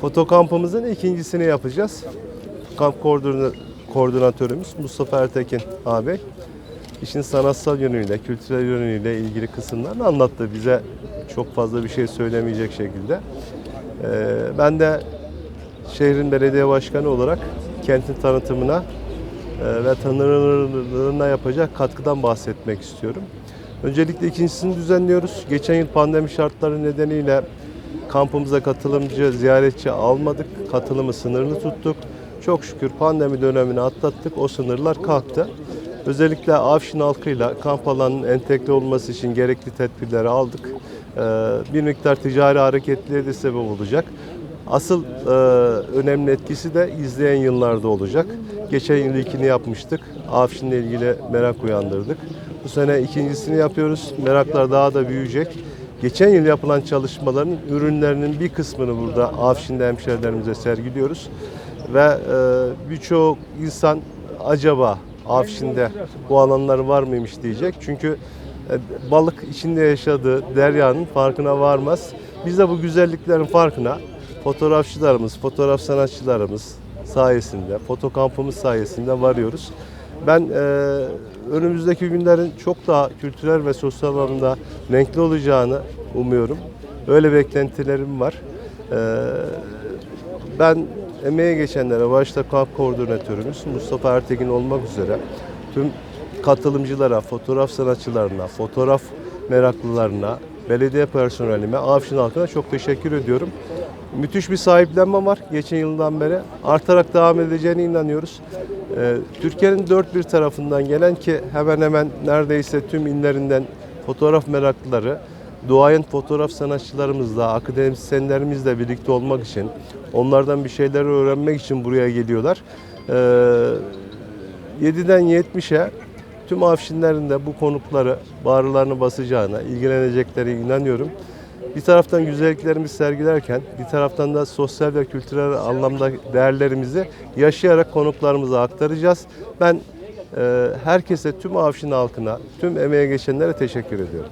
Foto kampımızın ikincisini yapacağız. Kamp koordina- koordinatörümüz Mustafa Ertekin ağabey. İşin sanatsal yönüyle, kültürel yönüyle ilgili kısımlarını anlattı. Bize çok fazla bir şey söylemeyecek şekilde. Ee, ben de şehrin belediye başkanı olarak kentin tanıtımına e, ve tanınırlığına yapacak katkıdan bahsetmek istiyorum. Öncelikle ikincisini düzenliyoruz. Geçen yıl pandemi şartları nedeniyle kampımıza katılımcı, ziyaretçi almadık. Katılımı sınırlı tuttuk. Çok şükür pandemi dönemini atlattık. O sınırlar kalktı. Özellikle Afşin halkıyla kamp alanının entegre olması için gerekli tedbirleri aldık. Ee, Bir miktar ticari hareketliliğe de sebep olacak. Asıl e, önemli etkisi de izleyen yıllarda olacak. Geçen yıl ilkini yapmıştık. Afşin'le ilgili merak uyandırdık. Bu sene ikincisini yapıyoruz. Meraklar daha da büyüyecek. Geçen yıl yapılan çalışmaların ürünlerinin bir kısmını burada Afşin'de hemşerilerimize sergiliyoruz. Ve e, birçok insan acaba Afşin'de bu alanlar var mıymış diyecek. Çünkü e, balık içinde yaşadığı deryanın farkına varmaz. Biz de bu güzelliklerin farkına fotoğrafçılarımız, fotoğraf sanatçılarımız sayesinde, foto kampımız sayesinde varıyoruz. Ben e, önümüzdeki günlerin çok daha kültürel ve sosyal anlamda renkli olacağını umuyorum. Öyle beklentilerim var. E, ben emeğe geçenlere, başta kamp koordinatörümüz Mustafa Ertekin olmak üzere tüm katılımcılara, fotoğraf sanatçılarına, fotoğraf meraklılarına, belediye personelime, Afşin halkına çok teşekkür ediyorum. Müthiş bir sahiplenme var geçen yıldan beri. Artarak devam edeceğine inanıyoruz. Ee, Türkiye'nin dört bir tarafından gelen ki hemen hemen neredeyse tüm illerinden fotoğraf meraklıları, duayen fotoğraf sanatçılarımızla, akademisyenlerimizle birlikte olmak için, onlardan bir şeyler öğrenmek için buraya geliyorlar. Ee, 7'den 70'e tüm afşinlerin de bu konukları bağrılarını basacağına, ilgilenecekleri inanıyorum. Bir taraftan güzelliklerimizi sergilerken bir taraftan da sosyal ve kültürel anlamda değerlerimizi yaşayarak konuklarımıza aktaracağız. Ben e, herkese, tüm Afşin halkına, tüm emeğe geçenlere teşekkür ediyorum.